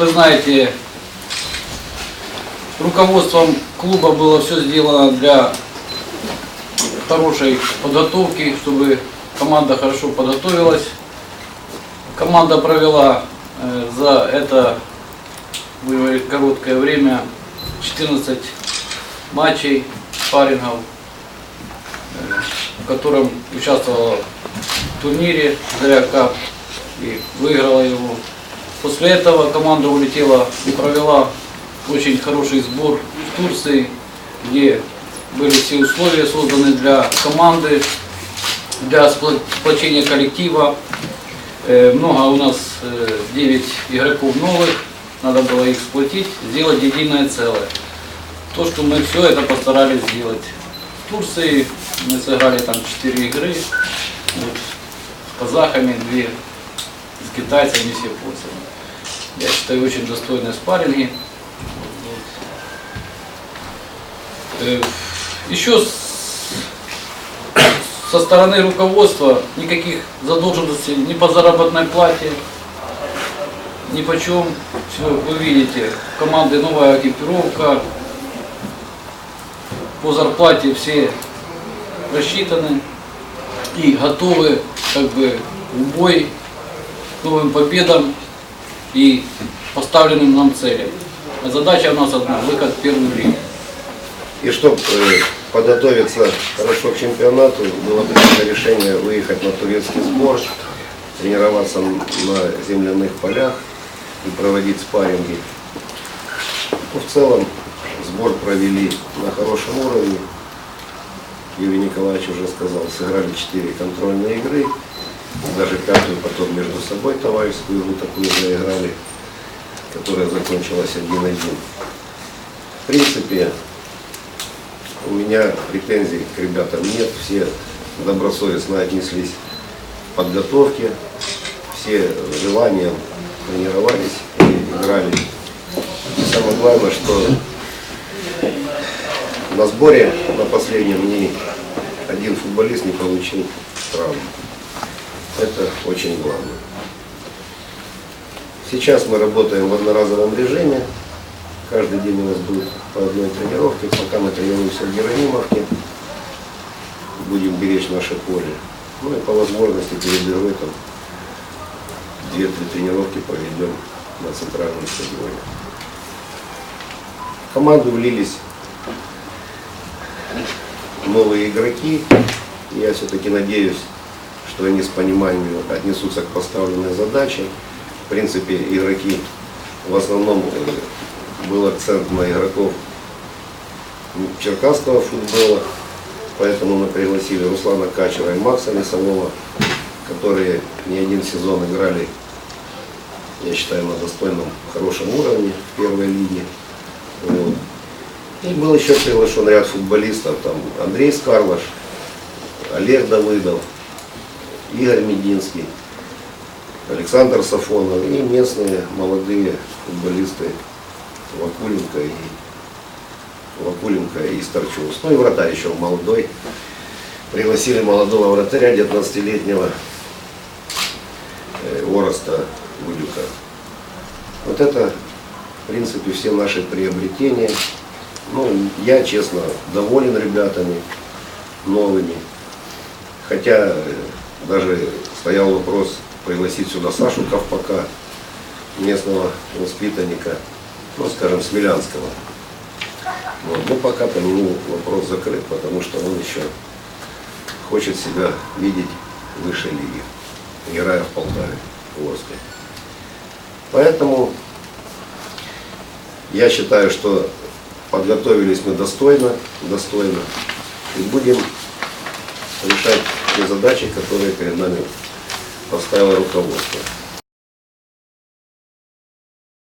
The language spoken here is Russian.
вы знаете, руководством клуба было все сделано для хорошей подготовки, чтобы команда хорошо подготовилась. Команда провела э, за это короткое время 14 матчей, спаррингов, э, в котором участвовала в турнире Заря Кап и выиграла его. После этого команда улетела и провела очень хороший сбор в Турции, где были все условия созданы для команды, для сплочения коллектива. Э, Много у нас э, 9 игроков новых, надо было их сплотить, сделать единое целое. То, что мы все это постарались сделать. В Турции мы сыграли там 4 игры, вот, с казахами 2, с китайцами, с японцами. Я считаю, очень достойные спарринги. Э, Еще со стороны руководства никаких задолженностей ни по заработной плате, ни по чем. Все, вы видите, команды новая экипировка, по зарплате все рассчитаны и готовы как бы в бой новым победам и поставленным нам целям. А задача у нас одна – выход в первую лигу. И чтобы подготовиться хорошо к чемпионату, было принято решение выехать на турецкий сбор, тренироваться на земляных полях и проводить спарринги. Ну, в целом сбор провели на хорошем уровне. Юрий Николаевич уже сказал, сыграли 4 контрольные игры, даже пятую потом между собой товарищескую игру такую заиграли, которая закончилась 1-1. В принципе, у меня претензий к ребятам нет, все добросовестно отнеслись к подготовке, все с желанием тренировались и играли. И самое главное, что на сборе на последнем ни один футболист не получил травму. Это очень главное. Сейчас мы работаем в одноразовом режиме. Каждый день у нас будет по одной тренировке. Пока мы тренируемся в Геронимовке, будем беречь наше поле. Ну и по возможности перед игрой там две-три тренировки проведем на центральном стадионе. Команду влились новые игроки. Я все-таки надеюсь, что они с пониманием отнесутся к поставленной задаче. В принципе, игроки в основном э, был акцент на игроков черкасского футбола, поэтому мы пригласили Руслана Качера и Макса Лесового, которые не один сезон играли, я считаю, на достойном, хорошем уровне в первой лиге. Вот. И был еще приглашен ряд футболистов, там Андрей Скарлаш, Олег Давыдов, Игорь Мединский, Александр Сафонов и местные молодые футболисты Вакуленко и Вакуленко и Старчус. Ну и вратарь еще молодой. Пригласили молодого вратаря, 19-летнего э, Ороста Гудюка. Вот это, в принципе, все наши приобретения. Ну, я, честно, доволен ребятами новыми. Хотя э, даже стоял вопрос пригласить сюда Сашу Ковпака, местного воспитанника, ну, скажем, Смелянского. Вот. Но пока по нему вопрос закрыт, потому что он еще хочет себя видеть в высшей лиге, играя в Полтаве, в Орске. Поэтому я считаю, что подготовились мы достойно, достойно, и будем решать те задачи, которые перед нами поставило руководство.